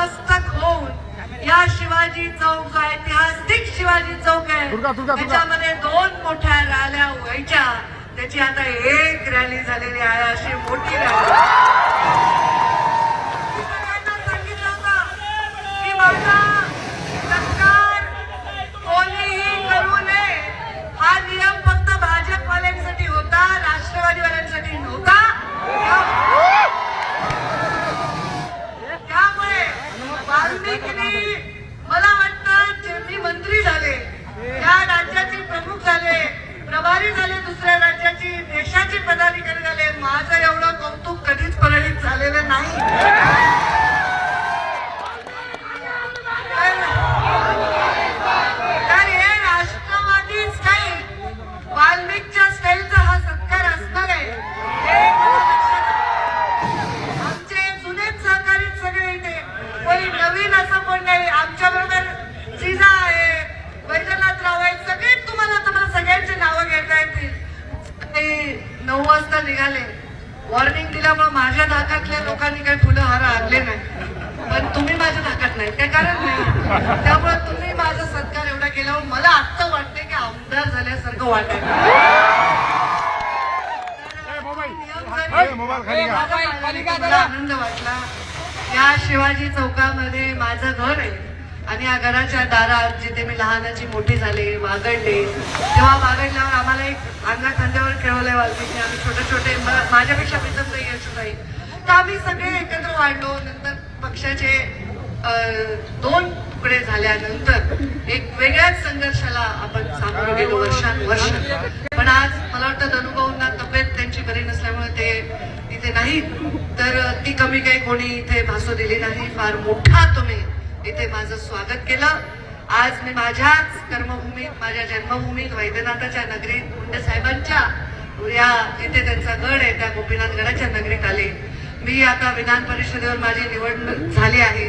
नतमस्तक होऊन या शिवाजी चौक ऐतिहासिक शिवाजी चौक आहे. त्याच्यामध्ये दोन मोठ्या रॅल्या व्हायच्या. त्याची आता एक रॅली झालेली आहे अशी मोठी रॅली. पदाधिकारी झाले माझं एवढं कौतुक कधीच परळीत झालेलं नाही. तर हे राष्ट्रवादीच काही वाल्मिकच्या स्टाईलचा हा सत्कार असणार आहे. आमचे जुनेच सहकारी सगळे इथे कोणी नवीन असं पण नाही आमच्या निघाले. वॉर्निंग दिल्यामुळे माझ्या धाकातल्या लोकांनी काही फुलं हार आणले नाही. पण तुम्ही माझ्या धाकात नाही. काय कारण नाही. त्यामुळे तुम्ही माझा सत्कार एवढा केल्यावर मला आत्ता वाटते की आमदार झाल्यासारखं वाटेल. मला आनंद वाटला. या शिवाजी चौकामध्ये माझं घर आहे. आणि या घराच्या दारात जिथे मी लहानाची मोठी झाले वागडले तेव्हा वागडल्यावर आम्हाला एक अंगा खांद्यावर खेळवलंय वाल्मिकी. आम्ही छोटे छोटे माझ्यापेक्षा प्रीतम नाही. यशोताई तर आम्ही सगळे एकत्र वाढलो. नंतर पक्षाचे दोन तुकडे झाल्यानंतर एक वेगळ्याच संघर्षाला आपण सामोरं गेलो वर्षानुवर्ष पण आज मला वाटतं धनुभाऊंना तब्येत त्यांची बरी नसल्यामुळे ते इथे नाही तर ती कमी काही कोणी इथे भासू दिली नाही. फार मोठा तुम्ही इथे माझं स्वागत केलं. आज मी माझ्याच कर्मभूमीत माझ्या जन्मभूमीत वैद्यनाथाच्या नगरीत मुंडे साहेबांच्या या इथे त्यांचा गड आहे त्या गोपीनाथ गडाच्या नगरीत आले. मी आता विधान परिषदेवर माझी निवडणूक झाली आहे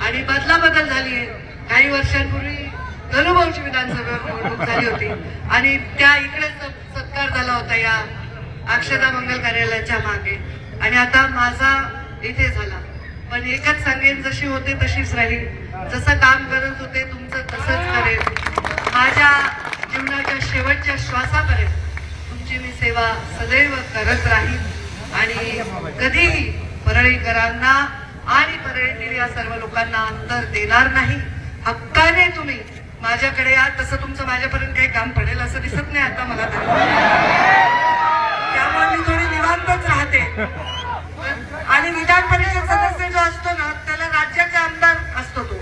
आणि बदला बदल झाली आहे. काही वर्षांपूर्वी धनुभाऊची विधानसभेवर निवडणूक झाली होती आणि त्या इकडे स- सत्कार झाला होता या अक्षता मंगल कार्यालयाच्या मागे. आणि आता माझा इथे झाला. पण एकच सांगेन जशी होते तशीच राहील. जसं काम करत होते तुमचं तसंच करेल. माझ्या जीवनाच्या शेवटच्या श्वासापर्यंत तुमची मी सेवा सदैव करत राहील आणि कधीही परळीकरांना आणि परळीतील या सर्व लोकांना अंतर देणार नाही. हक्काने तुम्ही माझ्याकडे या तसं तुमचं माझ्यापर्यंत काही काम पडेल असं दिसत नाही आता सदस्य जो असतो ना त्याला राज्याचा आमदार असतो तो.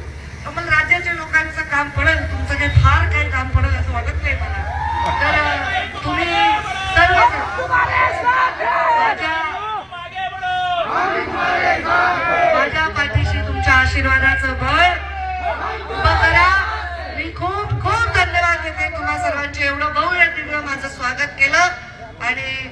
मला राज्याच्या लोकांचं काम पडेल तुमचं काही फार काही काम पडेल असं वाटत नाही मला. तर तुम्ही सर्व माझ्या पाठीशी तुमच्या आशीर्वादाचं बळ उभं करा. मी खूप खूप धन्यवाद देते. तुम्हा सर्वांचे एवढं बहु या माझं स्वागत केलं. आणि